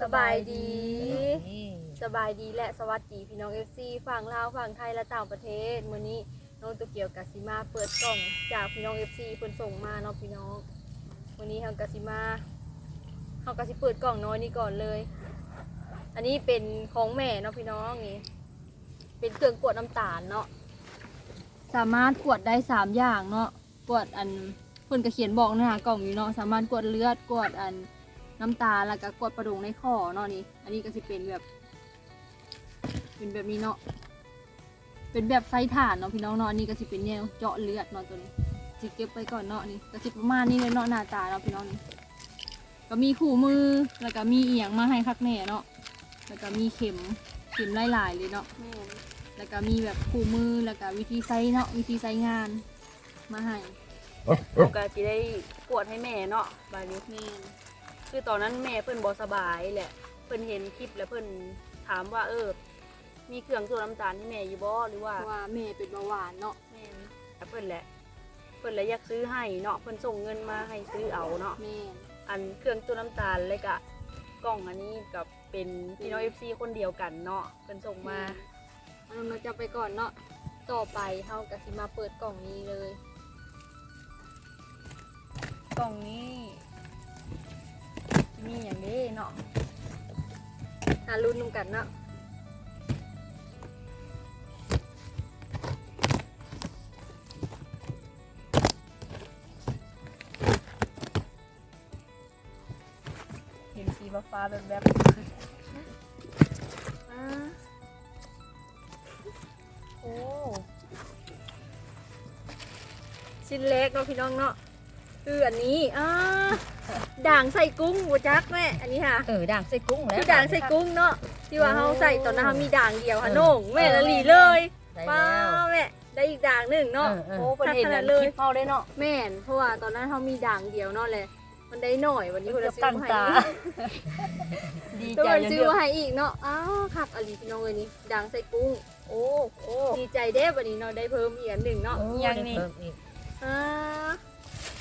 สบายดี สบายดีและสวัสดีพี่น้อง FC ฝั่งลาวฝั่งไทยและต่างประเทศมื้อนี้น้องโตเกียวกาซิมาเปิดกล่องจากพี่น้อง FC เพิ่นส่งมาเนาะพี่น้องวันนี้เฮากาซิมาเฮากาซิเปิดกล่องน้อยนี้ก่อนเลย อันนี้เป็นของแม่เนาะพี่น้องนี่เป็นเครื่องกวดน้ำตาลเนาะสามารถกวดได้สามอย่างเนาะกวดอันเพิ่นก็เขียนบอกเนื้อหากล่องอยู่เนาะสามารถกวดเลือดกวดอัน น้ำตาลแล้วก็กดประดงในข้อเนาะนี่ อันนี้ก็จะเป็นแบบ เป็นแบบนี้เนาะ เป็นแบบไซถ่านเนาะพี่น้องเนาะอันนี้ก็จะเป็นแนวเจาะเลือดเนาะตัวนี้สิเก็บไปก่อนเนาะนี่ก็สิประมาณนี้เลยเนาะหน้าตาเนาะพี่น้องนี่ก็มีคู่มือแล้วก็มีเอียงมาให้คักแน่เนาะ แล้วก็มีเข็มเข็มหลายๆเลยเนาะ แล้วก็มีแบบคู่มือแล้วก็วิธีใช้เนาะวิธีใช้งานมาให้เราก็จะได้กวดให้แม่เนาะบายนี้แม่น คือตอนนั้นแม่เพิ่นบ่สบายแหละ เพิ่นเห็นคลิปแล้วเพิ่นถามว่า เออ มีเครื่องตัวจน้ำตาลให้แม่อยู่บ่หรือว่าเพราะว่าแม่เป็นเบาหวานเนาะแม่นแต่เพิ่นแหละ เพิ่นเลยอยากซื้อให้เนาะเพิ่นส่งเงินมาให้ซื้อเอาเนาะ แม่นอันเครื่องตัวจน้ำตาลเลยกะกล่องอันนี้กับเป็นพี่น้อง FC คนเดียวกันเนาะเพิ่นส่งมาเอาเราจะไปก่อนเนาะต่อไปเฮากะสิมาเปิดกล่องนี้เลย กล่องนี้ มีอย่างนี้เนาะหารุ่นนำกันเนาะเห็นสีฟ้าแบบแบบโอ้ชิ้นเล็กเนาะพี่น้องเนาะคืออันนี้อ่า ด่างใส่กุ้งบูจักแม่อันนี้ค่ะเออด่างใส่กุ้งแล้วคือด่างใส่กุ้งเนาะที่ว่าโอ้เฮาใส่ตอนนั้นเฮามีด่างเดียวค่ะเออโหน่งแม่ละหลีเลยได้ป้าแล้วแม่ได้อีกด่างหนึ่งเนาะเออเออโอ้เพิ่นเห็นขนาแล้ดวเลยคลิปเฮาได้เนาะแม่นเพราะว่าตอนนั้นเฮามีด่างเดียวเนาะเลยมันได้หน่อยวันนี้เพิ่นเกืจะอบซื้ตั้องมาให้ตาอีกดีเพิ่ใจนจนซื้อเดือดมาให้อีกเนาะอ้าวคักอลีพี่น้องเลยนี่ด่างใส่กุ้ง โอ้โอ้ดีใจเด้วันนี้เนาะได้เพิ่มอีกอันหนึ่งเนาะโอ้ยังนี่ได้เพิ่มอีกอ่า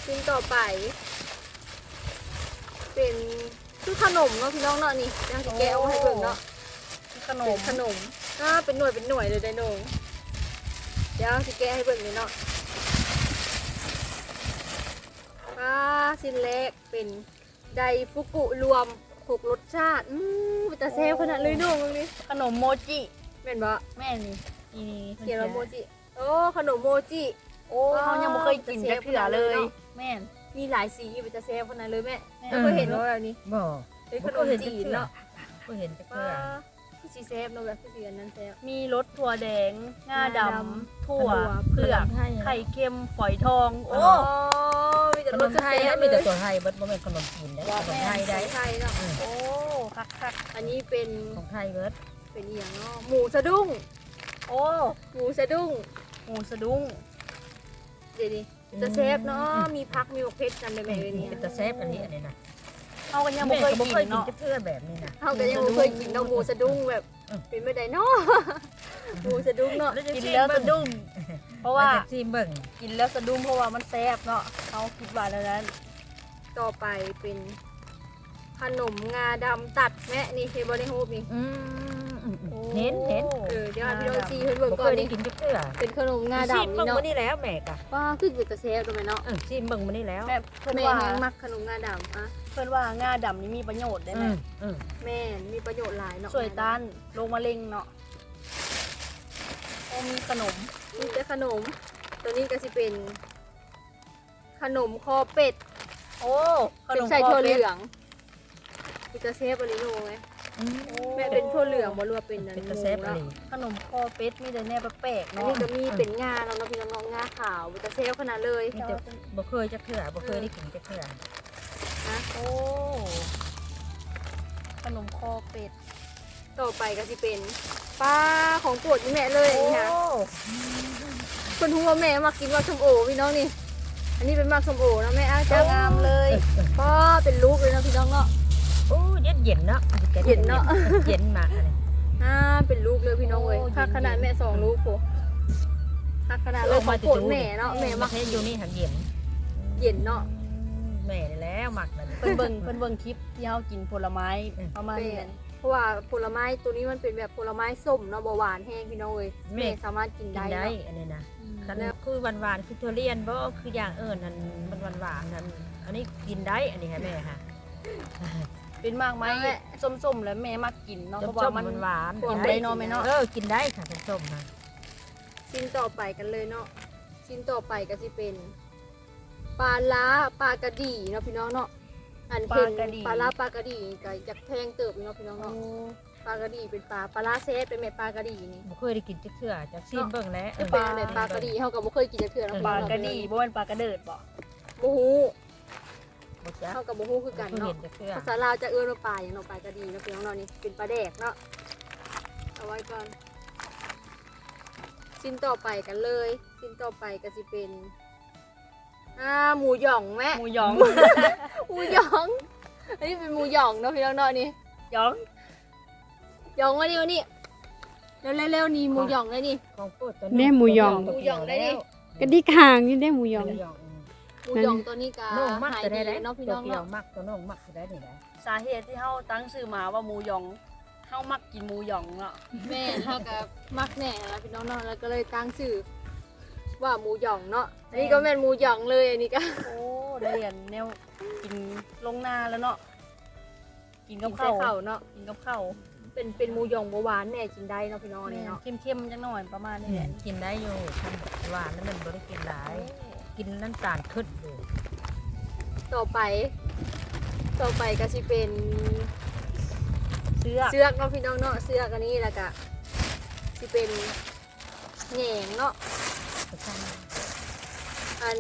ชิ้นต่อไป เป็นคือขนมเนาะพี่น้องเนาะนี่เดี๋ยวจะแกะเอามาให้เบิ่งเนาะขนเป็นมขนมอ่าเป็นหน่วยเป็นหน่วยเลยไดโนงเดี๋ยวจะแกะให้เบิ่งเลยเนาะอ่าชิ้นแรกเป็นไดฟุกุรวมหกรสชาติอืมเป็นตาแซ่บขนาดเลยโน้องตรงนี้ขนมโมจิแม่นบ่แม่นี่นี่นี่เขียนว่าโมจิโอ้ขนมโมจิโอ้เขายังบ่เคยกินจักเถื่อเลย แม่น มีหลายสีเป็นตาแซ่บขนาดเลยแม่แม่ไม่เคยเห็นว่าแบบนี้บ่เป็นขนมจีนเนาะบ่เห็นจักป้าเทื่อพี่ซีเซฟเนาะแบบพี่ซีอันนั้นแซฟมีรสถั่วแดงงาดงาดำถั่วถั่วเผือกไทยไข่เค็มฝอยทอง โอ้โอ้มีขแต่นรมสไทยแซ่นะบมีแต่เลยตัวไทยเบิดบ่แม่นขนมจีนนะขนมไทยได้ไทยเนาะโอ้คักคักอันนี้เป็นของไทยเบิดเป็นอหย่างเนาะหมูสะดุ้งๆโอ้หมูสะดุ้งหมูสะดุ้งเดี๋ยวดิ จะเซฟเนาะมีพักมีหมกเพชรกันเลยแม่เลยเนี่ยเป็นตะแซ่บอันนี้อันนี้นะเอากันยังบ่แม่เคยก็บ่กิเคยนกินเนาะจักเทื่อแบบนี้นะเขาก็ยังบ่เคยกินเนาะหมูสะดุ้งแบบอืมเป็นไม่ได้เนาะหมูสะดุ้งเนาะกินแล้วสะดุ้งเพราะว่าจะชิมเบิ่งกินแล้วสะดุ้งเพราะว่ามันแซ่บเนาะเขาคิดว่าแล้วนั้นต่อไปเป็นขนมงาดำตัดแม่นี่เฮบอลในฮูปนี่อืมอืมอืม เห็นเห็นเออเดี๋ยวให้พี่น้องซีเพิ่นเบิ่งบ่ก่เคอนยได้นี่กินจักเทื่อเป็นขนมงาชิมดำเบิ่นี่งเนาะมื้อนี้แล้วแม่กะว่าขึ้นอยู่แต่เซฟตรงไหนเนาะเออชิมเบิ่งมื้อนี้แล้วแม่เพื่อนแม่ว่าแห้งมักขนมงาดำอะเพื่อนว่างาดำนี่มีประโยชน์ได้ไหมอืมอืมแม่นมีประโยชน์หลายเนาะช่วยต้านโรคมะเร็งเนาะโอ้มีขนมมีแต่ขนม ตัวนี้ก็สิเป็น ขนมคอเป็ดโอ้ขเป็นมใส่ถั่วเหคลืป็ดองมีแต่เซฟอะไรรู้ไหมอืม แม่เป็นถั่วเหลืองบ่รู้ว่าเป็นอันเป็นหตะมูแซ่บอันเนาะนี้ ขนมคอเป็ดมีแต่แน่แปลกๆอันเนาะนี้ก็มีเป็นงาเนาะเนาะพี่น้องๆงาขาวมีแต่เซฟขนาดเลยมีแต่บ่เคยจักเทื่อบ่เคยได้กินจักเทื่อนะโอ้ขนมคอเป็ดต่อไปก็สิเป็นปลาของโปรดนี่แม่เลยนี่ค่ะคนหัวาแม่มากินว่าส้มโอพี่น้องนี่ อันนี้เป็นมากส้มโอเนาะแม่อ้าจะจ้างามเลย ก็เป็นลูกเลยเนาะพี่น้องเนาะโอ้ เย็นเย็นๆเนาะเย็นเนาะ เย็นมากเลย อ่าเป็นลูกเลยพี่น้องเว้ย ถ้าขนาดแม่สองลูกโหถ้าขนาดเลยของโปรดแม่เนาะแม่มักเฮ็ดอยู่นี่หันเย็นเย็นเนาะ แม่นี่แล้วหมักนั่น เพิ่นเบิ่งเพิ่นเบิ่งคลิปที่เฮากินผลไม้อืม ประมาณนี้เป็แหนละเพราะว่าผลไม้ตัวนี้มันเป็นแบบผลไม้ส้มเนาะบ่หวานแห้งพี่น้องเอ้ยแม่สามารถกินกินได้ได้เนาะอันนี้นะอืมคันคือหวานๆคือทุเรียนบ่คืออย่างเอิ้นนั่นมันหวานๆนั่นอันนี้กินได้อันนี้ให้แม่ค่ะ เป็นมากไหมส้มๆแล้วแม่มักกินเนาะเพส้ราะว่ามมันๆหวานๆกินได้เนาะแม่เนาะเออกินได้ค่ะเป็นส้มค่ะชิ้นต่อไปกันเลยเนาะชิ้นต่อไปก็สิเป็นปลาล้าปลากระดี่เนาะพี่น้องเนาะอันเพิ่นปลากระดี่ปลาล้าปลากระดี่ก็อยากแพงเติบอยู่เนาะพี่น้องโอ้เนาะปลากระดี่เป็นปลาปลาล้าเซฟเป็นแม่ปลากระดี่นี่บ่เคยได้กินจักเทื่อจากซีนเบิ่งแล้วจะเป็นอะไรปลากระดี่เฮาก็บ่เคยกินจักเทื่อเนาะปลากระดีบ่เป็นปลากระเดิดบ่บ่ฮู้ บ่จักเฮาก็บ่ฮู้คือบ่กันเคยเนาะ เห็นจักเทื่อภาษาลาวจะเอื้อนว่าปลาอย่างเนาะปลากระดีเนาะพี่น้องเนาะนี่เป็นปลาแดกเนาะเอาไว้ก่อนชิ้นต่อไปกันเลยชิ้นต่อไปก็สิเป็นอ่าหมูหย่องแม่หมูหยองหมูหย่องอันนี้เป็นหมูหย่องเนาะพี่น้องเนาะนี่หยองหย่องมาดิวนี่เร็วๆเร็วๆนี่หมูหย่องเลยนี่ ของโปรดตัวแม่หมูหยอง หมูหยองได้ดิ กระดิกหางนี่ได้หมูยอง หมูหยอง หมูหย่องตัวนี้ก็น้องมักหายจะได้ดีแล้วเนาะพี่ตัน้วองเกี่ยวเนาะ มักตัวน้องมักจะได้นี่แหละสาเหตุที่เฮาตั้งชื่อมาว่าหมูหยองเฮามักกินหมูหยองเนาะแม่เฮากับมักแน่แล้วพี่น้องเนาะแล้วก็เลยตั้งชื่อว่าหมูหย่องเนาะอันนี้ก็แม่นหมูหย่องเลยอันนี้ก็ โอ้ได้เรียนแนวกินลงนาแล้วเนาะกินกับกินใส่ข้าวข้าวเนาะ กินกับข้าวเป็นเป็นหมูหย่องบ่หวานแน่กินได้เนาะพี่น้องนี่เนาะ เข้มๆจังหน่อยประมาณนี้แหละกินได้อยู่หวานนั่นมันบ่ได้กินหลาย กินน้ำตาลขึ้นอยู่ต่อไป ต่อไปก็สิเป็นเสื้อเสือกเนาะพี่น้องเนาะเสือกอันนี้แล้วก็สิเป็นแหนงเนาะกระชังอัน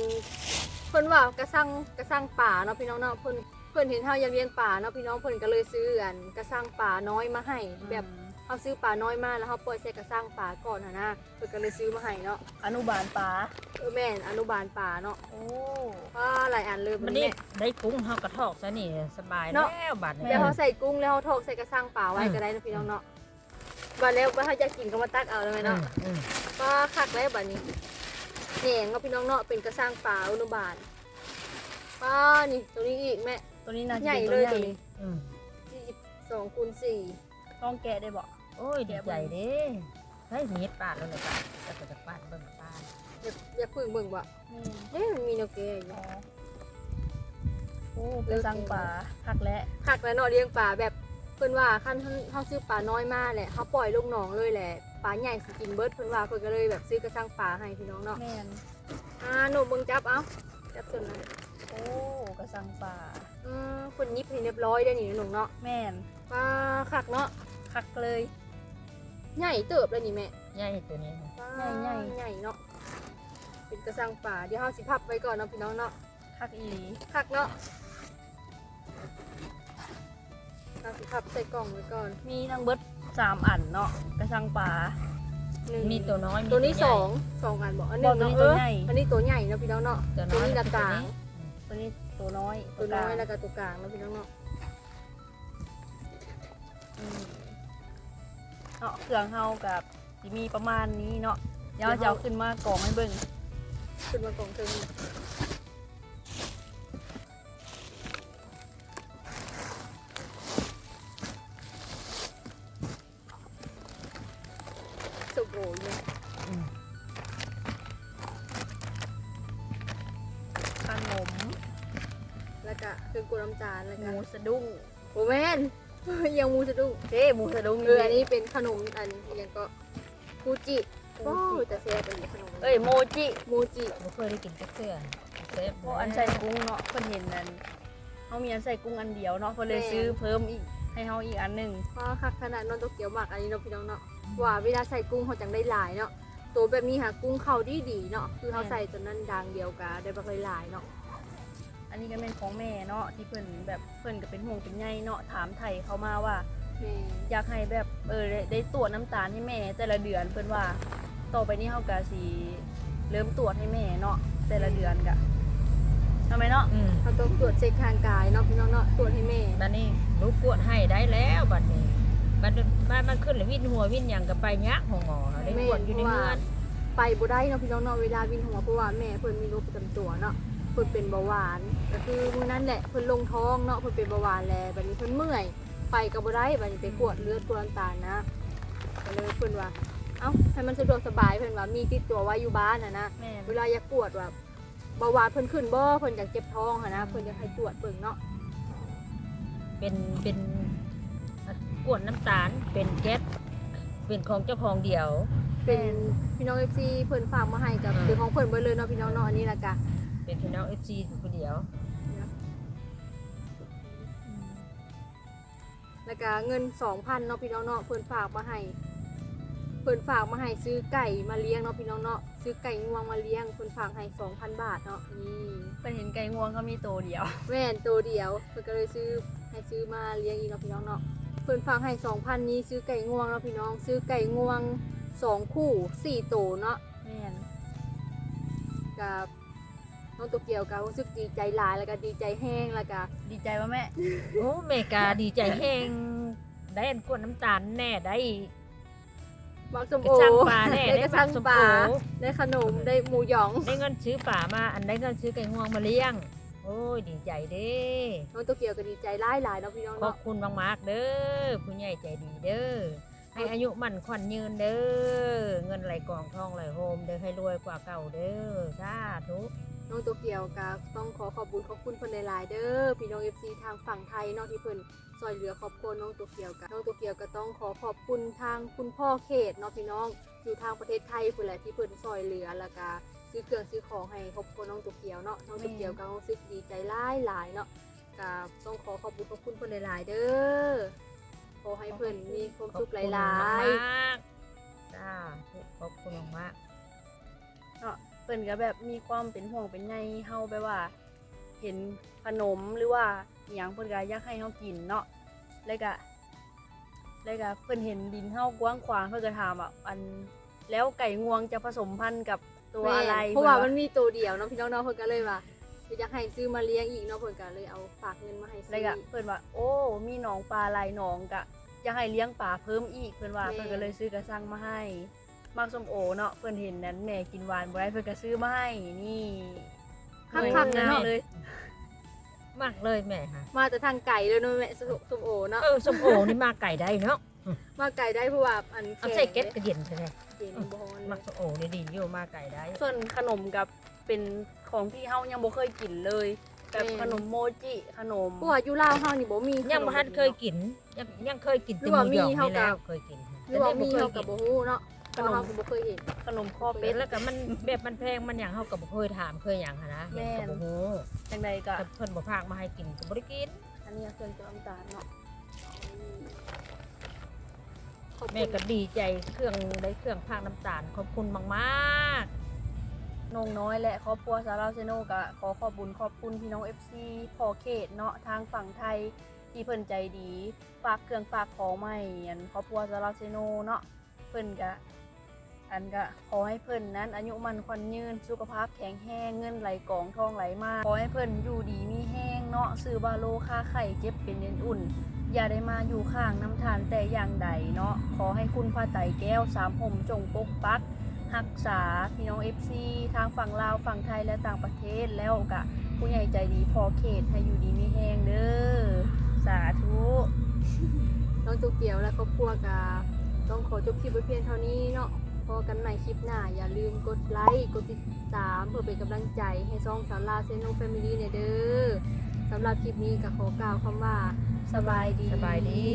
เพิ่นว่ากระสังกระสังป่าเนาะพี่น้องเนาะเพิ่นเพิ่นเห็นเฮาอยากเลี้ยงป่าเนาะพี่น้องเพิ่นก็เลยซื้ออันกระสังป่าน้อยมาให้แบบ เฮาซื้อป่าน้อยมาแล้วเฮาปล่อยใส่กระสังป่าก่อนหั่นนะเพิ่นก็เลยซื้อมาให้เนาะอนุบาลปลาเออแม่นอนุบาลป่าเนาะโอ้ว่าหลายอันเลยมันแนี่ได้กุ้งเฮากระทอกซะนี่สบายเนาะแล้วบัดนี้ แล้วเขาใส่กุ้งแล้วเขาทอกใส่กระซังเปล่าไว้อืม ก็ได้นะพี่น้องเนาะบัดแล้วว่าถ้าจะกินก็มาตักเอาเลยไหมอืเนาะมอืมก็คักแล้วบัดนี้แหนงเนาะพี่น้องเนาะเป็นกระซังเปล่าอนุบาลป้านี่ตัวนี้อีกแม่ ตัวนี้น่าจะใหญ่ป็นเลยใหตัวญ่นี้ อืม สี่สองคูณสี่ ต้องแกะได้บ่โอ้ยดีใจเด้ให้มีดปาดแล้วเลยปาดก็จะจะปาดเบิ่งปาดอย่าอย่าพึ่งเบิ่งว่ะอืมเอ๊ะมันมีโนเกะอยู่อ๋อโอ้เป็นสังปลาหักและคักแล้วเนาะเลี้ยงปลาแบบเพิ่นว่าคันเขาซื้อปลาน้อยมาแหละเขาปล่อยลงหนองเลยแหละปลาใหญ่สิกินเบิดเพิ่นว่าเพิ่นก็เลยแบบซื้อกระซังปลาให้พี่น้องเนาะแม่นอ่าหนูมึงจับเอาจับส่วนนั้นโอ้กระสังปลาอืมคนยิบให้เรียบร้อยได้นี่หนูเนาะแม่นปลาคักเนาะ คักเลย ใหญ่เติบเลยนี่แม่ใหญ่ตัวนี้ค่ะปลาใหญ่ ใหญ่เนาะเป็นกระสังป่าเดี๋ยวเฮาสิพับไว้ก่อนเนาะพี่น้องเนาะคักอีหลีคักเนาะเราสิพับใส่กล่องไว้ก่อนมีทั้งเบิดสามอันเนาะกระสังปลาหนึ่งมีตัวน้อยมีตัวนี้ใหญ่ สองสองอันบอกอันหนึ่งบอกตัวนี้เนาะเอตัวอใหญ่ อันนี้ตัวใหญ่เนาะพี่น้องเนาะตัวตัวน้อยนี้คืละอกตัวลางนี้ตัวนี้ตัวน้อยตัวน้อยกลางแล้วก็ตัวกลางเนาะพี่น้องเนาะอืมเนาะเครื่องเฮากับสิมีประมาณนี้เนาะเดี๋ยวเราจะเอาขึ้นมากองให้เบิ่งขึ้นมากล่องเทิงสุกโอยเนี่ยอืมขนมแล้วก็เครื่องกวนน้ำตาลแล้วหก็มูสะดุ้งโอ้แม่น ยังมูสะดุ้งเด้หมูสะดุ้งเอออันนี้เป็นขนมอันยังก็ฟูจิว้าวแต่แซ่บเป็นขนมเอ้ยโมจิมูจิบ่เคยได้กินจักเทื่อเซฟเพราะอันใส่กุ้งเนาะเพิ่นเห็นนั่นเฮามีอันใส่กุ้งอันเดียวเนาะเพิ่นเลยซื้อเพิ่มอีกให้เฮาอีกอันหนึงเพราะคักขนาดนอนโตเกียวหมักอันนี้เนาะพี่น้องเนาะว่าเวลาใส่กุ้งเขาจังได้หลายเนาะตัวแบบนี้หากุ้งเขาดีดีๆเนาะคือเขาใส่ตัวนั้นดังเดียวกะได้บักหลายๆเนาะ อันนี้ก็เป็นของแม่เนาะที่เพิ่นแบบเพิ่นก็เป็นห่วงเป็นใยเนาะถามไทยเขามาว่า แม่อยากให้แบบเออได้ได้ตรวจน้ำตาลให้แม่แต่ละเดือนเพิ่นว่าต่อไปนี้เฮาก็สิเริ่มตรวจให้แม่เนาะแต่ละเดือนกะทำไมเนาะอืมเขาต้องตรวจเช็คทางกายเนาะพี่น้องเนาะตรวจให้แม่บัดนี้ลูกกวดให้ได้แล้วบัดนี้บัดบ้านมันขึ้นแล้ววิ่นหัววิ่นหยังก็ไปยักหัวงอได้กวดอยู่ในเมืองไปบ่ได้เนาะพี่น้องเนาะเวลาวินหัวเพราะว่าแม่เพิ่นมีโรคประจำตัวเนาะ เพิ่นเป็นเบาหวาน ก็คือมื้อนั้นแหละเพิ่นลงท้องเนาะเพิ่นเป็นเบาหวานแล้วบัดนี้เพิ่นเมื่อย ไปก็บ่ได้บัดนี้ไปกวดเลือดกวดน้ำตาลนะก็เลยเพิ่นว่า เอ้าให้มันสะดวกสบายเพิ่นว่ามีติดตัวไว้อยู่บ้านน่ะนะแม่นเวลาอยากกวดว่าเบาหวานเพิ่นขึ้นบ่เพิ่นอยากเจ็บท้องหั่นนะเพิ่นอยากให้ตรวจเบิ่งเนาะเป็นเป็นกวนน้ำตาลเป็นแก๊สเป็นของเจ้าของเดียว เป็นพี่น้อง FC เพิ่นฝากมาให้กับคือของเพิ่นเบิดเลยเนาะพี่น้องเนาะอันนี้ล่ะกะ เป็นพี่น้องเอฟซีคนเดียว แล้วก็เงิน2,000เนาะพี่น้องเนาะเพิ่นฝากมาให้เพิ่นฝากมาให้ซื้อไก่มาเลี้ยงเนาะพี่น้องเนาะซื้อไก่งวงมาเลี้ยงเพิ่นฝากให้2,000บาทเนาะนี่เพิ่นเห็นไก่งวงเขามีโตวเดียว แม่นตัวเดียวเพิ่นก็เลยซื้อให้ซื้อมาเลี้ยงอีกเนาะพี่น้องเนาะเพิ่นฝากให้2,000นี้ซื้อไก่งวงเนาะพี่น้อง ซื้อไก่งวงสองคู่สี่ตัวเนาะแม่น กับ น้องตัวเกียวก็รู้สึกดีใจหลายแล้วก็ดีใจแห้งแล้วก็ดีใจว่าแม่ โอ้เมกาดีใจแห้งได้อันกวนน้ำตาลแน่ได้มักสมกระโอชังปลาแน่ได้ได้กระผัชักงสมปโอลาได้ขนมได้หมูหยองได้เงินซื้อป่ามา อันได้เงินซื้อไก่งวงมาเลี้ยง โอ้ยดีใจเด้น้องตัวเกียวก็ดีใจหลายหลายๆเนาะพี่น้องขอบเนาะคุณมากๆเด้อผู้ใหญ่ใจดีเด้อให้อายุมั่นขวัญยืนเด้อเงินไหลกองทองไหลโฮมเด้อให้รวยกว่าเก่าเด้อสาธุ น้องตัวเกียวก็ต้องขอขอบคุณขอบคุณเพิ่นหลายๆเด้อพี่น้อง FC ทางฝั่งไทยเนาะที่เพิ่นซอยเหลือครอบครัวน้องตัวเกียวกันน้องตัวเกียวก็ต้องขอขอบคุณทางคุณพ่อเขตเนาะพี่น้องอยู่ทางประเทศไทยเพิ่นแหละที่เพิ่นซอยเหลือแล้วก็ซื้อเครื่องซื้อของให้ครอบครัวน้องตัวเกียวเนาะน้องตัวเกียวก็รู้สึกดีใจหลายหลายๆเนาะก็ต้องขอขอบคุณขอบคุณเพิ่นหลายๆเด้อขอให้เพิ่นมีความสุขหลายมากๆจ้าขอบคุณมากเนาะ เพิ่นก็แบบมีความเป็นห่วงเป็นใยเฮาแบบว่า เห็นขนมหรือว่าอหยังเพิ่นก็อยากให้เฮากินเนาะแล้วก็แล้วก็เพิ่นเห็นดินเฮากว้างขวางเพิ่นก็ถามว่าอันแล้วไก่งวงจะผสมพันธุ์กับๆตัวอะไรแม่เพราะว่ามันมีตัวเดียวเนาะพี่น้องเนาะเพิ่นก็เลยว่าอยากให้ซื้อมาเลี้ยงอีกเนาะเพิ่นก็เลยเอาฝากเงินมาให้ซื้แล้วก็เพิ่นว่า โอ้ มีหนองปลาหลายหนองกะอยากให้เลี้ยงปลาเพิ่มอีกเพิ่นว่าเพิ่นก็เลยซื้อกระสังมาให้ มักส้มโอเนาะเพิ่นเห็นนั้นแม่กินหวานบ่ได้เพิ่นก็ซื้อมาให้นี่คักๆงาเนาะมเลย มากเลยแม่ค่ะมาแต่ทางไก่เลยเนาะแม่สมโอเนาะ เออสมโอนี่มาไก่ได้เนาะมาไก่ได้เพราะว่าอันเอาแข็งใส่เก็ตกระเย็นใช่ไหมเย็นบ่ฮ้อนมักสมโอนี่ดีอยู่มาไก่ได้ส่วนขนมกับเป็นของที่เฮายังบ่เคยกินเลยแบบขนมโมจิขนมเพราะว่าอยู่ลาวเฮานี่บ่มียังบ่ทันเคยกินยังยังเคยกินหรืแต่อว่าหมูหยองมีเท่านี่กับแล้วเคยกินหรือว่ามีแต่เฮานี่ก็บ่บ่ฮู้เนาะเพ ขนราะมเฮาก็บ่เคยเห็น ขนมข้อเคเป็ยดกินแล้วก็มันแบบมันแพงมันอย่างเฮาก็บ่เคยถามเคยหยังหันนะเห็นก็บ่ฮู้จังใดก็ แต่เพิ่นบ่พากมาให้กินก็บ่ได้กิน อันนี้เครื่องเจียวน้ำตาลเนาะขอบคุณแม่ก็ดีใจเครื่องได้เครื่องพากน้ำตาลขอบคุณมากนงน้อยและครอบครัวสาวเราวเซโนก็ขอขอบบุญขอบคุณพี่น้อง FC พอเขตเนาะทางฝั่งไทยที่เพิ่นใจดี ฝากเครื่องฝากของมาให้อันครอบครัวสาวเราวเซโนเนาะเพิ่นก็ อันก็ขอให้เพิ่นนั้น อายุมันควันยืน สุขภาพแข็งแรงเงินไหลกองทองไหลมา ขอให้เพิ่นอยู่ดีมีแห้งเนาะซื้อบาโลค่าไข่เจ็บเป็นเย็นอุ่น อย่าได้มาอยู่ข้างน้ำทานแต่อย่างใดเนาะขอให้คุณพระไตแก้วสามห่มจงปกปักรักษาพี่น้อง FC ทางฝั่งลาวฝั่งไทยและต่างประเทศแล้วกะผู้ใหญ่ใจดีพอเขตให้อยู่ดีมีแห้งเด้อสาธุน้องตัวเกียวและครอบครัวก็ต้องขอจบคลิปไว้เพียงเท่านี้เนาะ พอกันใหม่คลิปหน้า อย่าลืมกดไลค์ กดติดตาม เพื่อเป็นกำลังใจให้ซ่องสาราเซโนแฟมิลี่เนี่ยเด้อสำหรับคลิปนี้ก็ขอกล่าวคำว่า สบายดี สบายดี